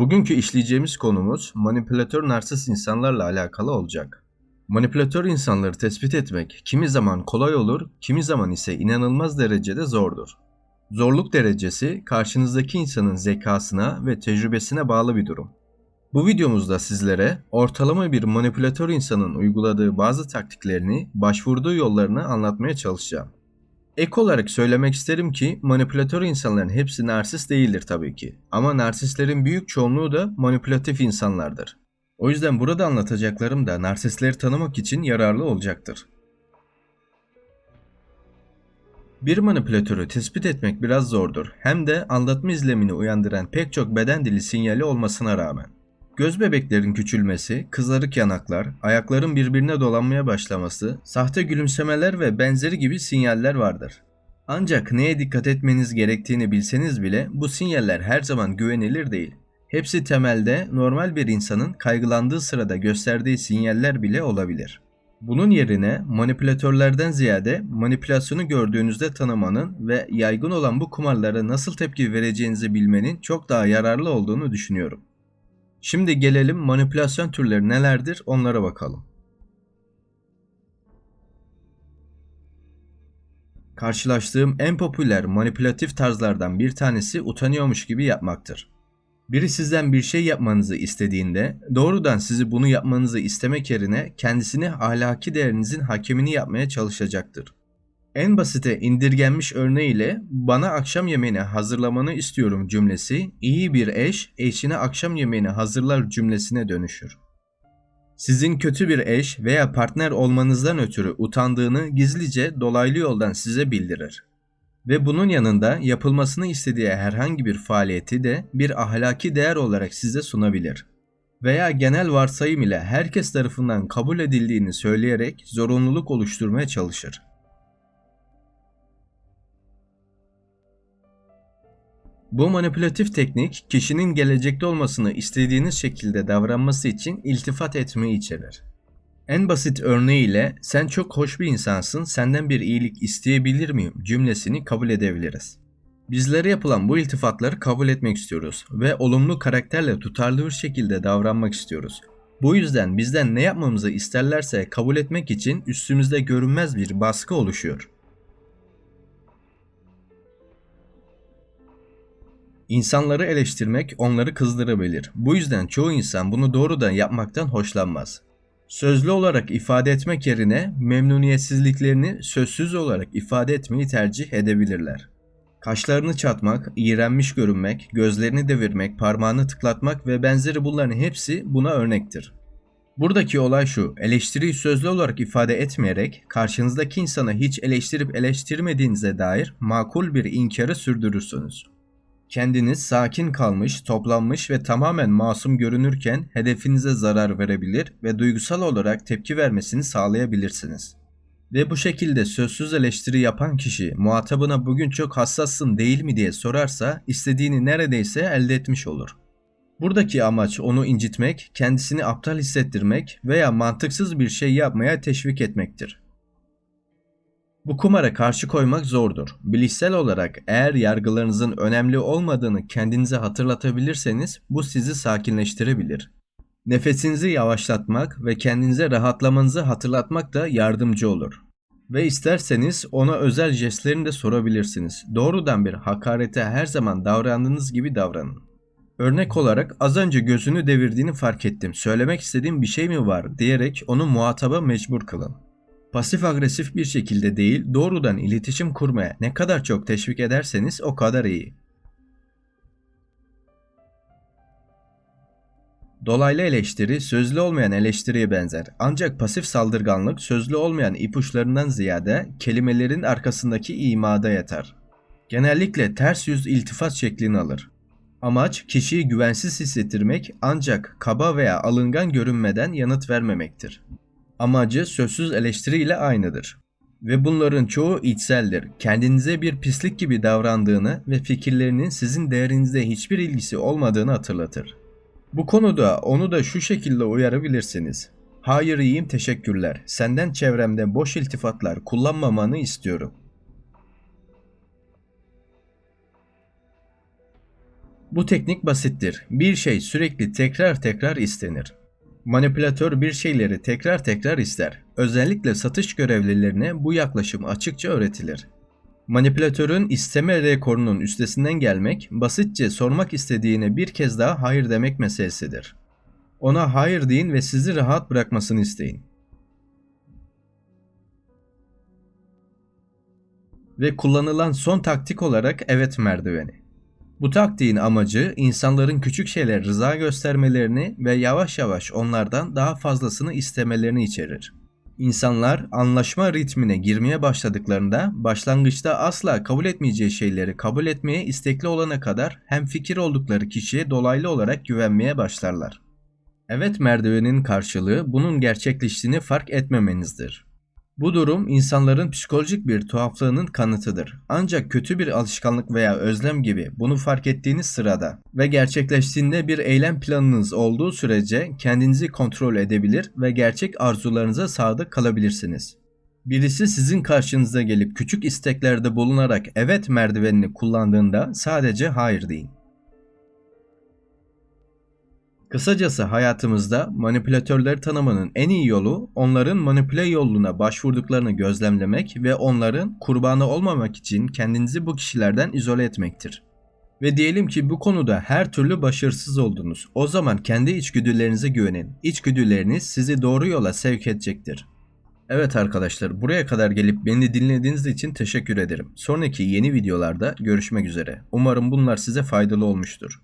Bugünkü işleyeceğimiz konumuz manipülatör narsist insanlarla alakalı olacak. Manipülatör insanları tespit etmek kimi zaman kolay olur, kimi zaman ise inanılmaz derecede zordur. Zorluk derecesi karşınızdaki insanın zekasına ve tecrübesine bağlı bir durum. Bu videomuzda sizlere ortalama bir manipülatör insanın uyguladığı bazı taktiklerini, başvurduğu yollarını anlatmaya çalışacağım. Ek olarak söylemek isterim ki manipülatör insanların hepsi narsist değildir tabii ki. Ama narsistlerin büyük çoğunluğu da manipülatif insanlardır. O yüzden burada anlatacaklarım da narsistleri tanımak için yararlı olacaktır. Bir manipülatörü tespit etmek biraz zordur. Hem de anlatma izlemini uyandıran pek çok beden dili sinyali olmasına rağmen. Göz bebeklerin küçülmesi, kızarık yanaklar, ayakların birbirine dolanmaya başlaması, sahte gülümsemeler ve benzeri gibi sinyaller vardır. Ancak neye dikkat etmeniz gerektiğini bilseniz bile bu sinyaller her zaman güvenilir değil. Hepsi temelde normal bir insanın kaygılandığı sırada gösterdiği sinyaller bile olabilir. Bunun yerine manipülatörlerden ziyade manipülasyonu gördüğünüzde tanımanın ve yaygın olan bu kumarlara nasıl tepki vereceğinizi bilmenin çok daha yararlı olduğunu düşünüyorum. Şimdi gelelim manipülasyon türleri nelerdir onlara bakalım. Karşılaştığım en popüler manipülatif tarzlardan bir tanesi utanıyormuş gibi yapmaktır. Biri sizden bir şey yapmanızı istediğinde doğrudan sizi bunu yapmanızı istemek yerine kendisini ahlaki değerinizin hakemini yapmaya çalışacaktır. En basite indirgenmiş örneğiyle bana akşam yemeğini hazırlamanı istiyorum cümlesi iyi bir eş eşine akşam yemeğini hazırlar cümlesine dönüşür. Sizin kötü bir eş veya partner olmanızdan ötürü utandığını gizlice dolaylı yoldan size bildirir. Ve bunun yanında yapılmasını istediği herhangi bir faaliyeti de bir ahlaki değer olarak size sunabilir. Veya genel varsayım ile herkes tarafından kabul edildiğini söyleyerek zorunluluk oluşturmaya çalışır. Bu manipülatif teknik kişinin gelecekte olmasını istediğiniz şekilde davranması için iltifat etmeyi içerir. En basit örneğiyle sen çok hoş bir insansın senden bir iyilik isteyebilir miyim cümlesini kabul edebiliriz. Bizlere yapılan bu iltifatları kabul etmek istiyoruz ve olumlu karakterle tutarlı bir şekilde davranmak istiyoruz. Bu yüzden bizden ne yapmamızı isterlerse kabul etmek için üstümüzde görünmez bir baskı oluşuyor. İnsanları eleştirmek onları kızdırabilir. Bu yüzden çoğu insan bunu doğrudan yapmaktan hoşlanmaz. Sözlü olarak ifade etmek yerine memnuniyetsizliklerini sözsüz olarak ifade etmeyi tercih edebilirler. Kaşlarını çatmak, iğrenmiş görünmek, gözlerini devirmek, parmağını tıklatmak ve benzeri bunların hepsi buna örnektir. Buradaki olay şu, eleştiriyi sözlü olarak ifade etmeyerek karşınızdaki insana hiç eleştirip eleştirmediğinize dair makul bir inkarı sürdürürsünüz. Kendiniz sakin kalmış, toplanmış ve tamamen masum görünürken hedefinize zarar verebilir ve duygusal olarak tepki vermesini sağlayabilirsiniz. Ve bu şekilde sözsüz eleştiri yapan kişi muhatabına bugün çok hassassın değil mi diye sorarsa istediğini neredeyse elde etmiş olur. Buradaki amaç onu incitmek, kendisini aptal hissettirmek veya mantıksız bir şey yapmaya teşvik etmektir. Bu kumara karşı koymak zordur. Bilişsel olarak eğer yargılarınızın önemli olmadığını kendinize hatırlatabilirseniz bu sizi sakinleştirebilir. Nefesinizi yavaşlatmak ve kendinize rahatlamanızı hatırlatmak da yardımcı olur. Ve isterseniz ona özel jestlerini de sorabilirsiniz. Doğrudan bir hakarete her zaman davrandığınız gibi davranın. Örnek olarak az önce gözünü devirdiğini fark ettim. Söylemek istediğim bir şey mi var diyerek onu muhataba mecbur kılın. Pasif agresif bir şekilde değil, doğrudan iletişim kurmaya ne kadar çok teşvik ederseniz o kadar iyi. Dolaylı eleştiri sözlü olmayan eleştiriye benzer. Ancak pasif saldırganlık sözlü olmayan ipuçlarından ziyade kelimelerin arkasındaki imada yatar. Genellikle ters yüz iltifat şeklini alır. Amaç kişiyi güvensiz hissettirmek ancak kaba veya alıngan görünmeden yanıt vermemektir amacı sözsüz eleştiri ile aynıdır. Ve bunların çoğu içseldir. Kendinize bir pislik gibi davrandığını ve fikirlerinin sizin değerinizde hiçbir ilgisi olmadığını hatırlatır. Bu konuda onu da şu şekilde uyarabilirsiniz. Hayır iyiyim teşekkürler. Senden çevremde boş iltifatlar kullanmamanı istiyorum. Bu teknik basittir. Bir şey sürekli tekrar tekrar istenir. Manipülatör bir şeyleri tekrar tekrar ister. Özellikle satış görevlilerine bu yaklaşım açıkça öğretilir. Manipülatörün isteme rekorunun üstesinden gelmek, basitçe sormak istediğine bir kez daha hayır demek meselesidir. Ona hayır deyin ve sizi rahat bırakmasını isteyin. Ve kullanılan son taktik olarak evet merdiveni. Bu taktiğin amacı insanların küçük şeyler rıza göstermelerini ve yavaş yavaş onlardan daha fazlasını istemelerini içerir. İnsanlar anlaşma ritmine girmeye başladıklarında başlangıçta asla kabul etmeyeceği şeyleri kabul etmeye istekli olana kadar hem fikir oldukları kişiye dolaylı olarak güvenmeye başlarlar. Evet merdivenin karşılığı bunun gerçekleştiğini fark etmemenizdir. Bu durum insanların psikolojik bir tuhaflığının kanıtıdır. Ancak kötü bir alışkanlık veya özlem gibi bunu fark ettiğiniz sırada ve gerçekleştiğinde bir eylem planınız olduğu sürece kendinizi kontrol edebilir ve gerçek arzularınıza sadık kalabilirsiniz. Birisi sizin karşınıza gelip küçük isteklerde bulunarak evet merdivenini kullandığında sadece hayır deyin. Kısacası hayatımızda manipülatörleri tanımanın en iyi yolu onların manipüle yoluna başvurduklarını gözlemlemek ve onların kurbanı olmamak için kendinizi bu kişilerden izole etmektir. Ve diyelim ki bu konuda her türlü başarısız oldunuz. O zaman kendi içgüdülerinize güvenin. İçgüdüleriniz sizi doğru yola sevk edecektir. Evet arkadaşlar buraya kadar gelip beni dinlediğiniz için teşekkür ederim. Sonraki yeni videolarda görüşmek üzere. Umarım bunlar size faydalı olmuştur.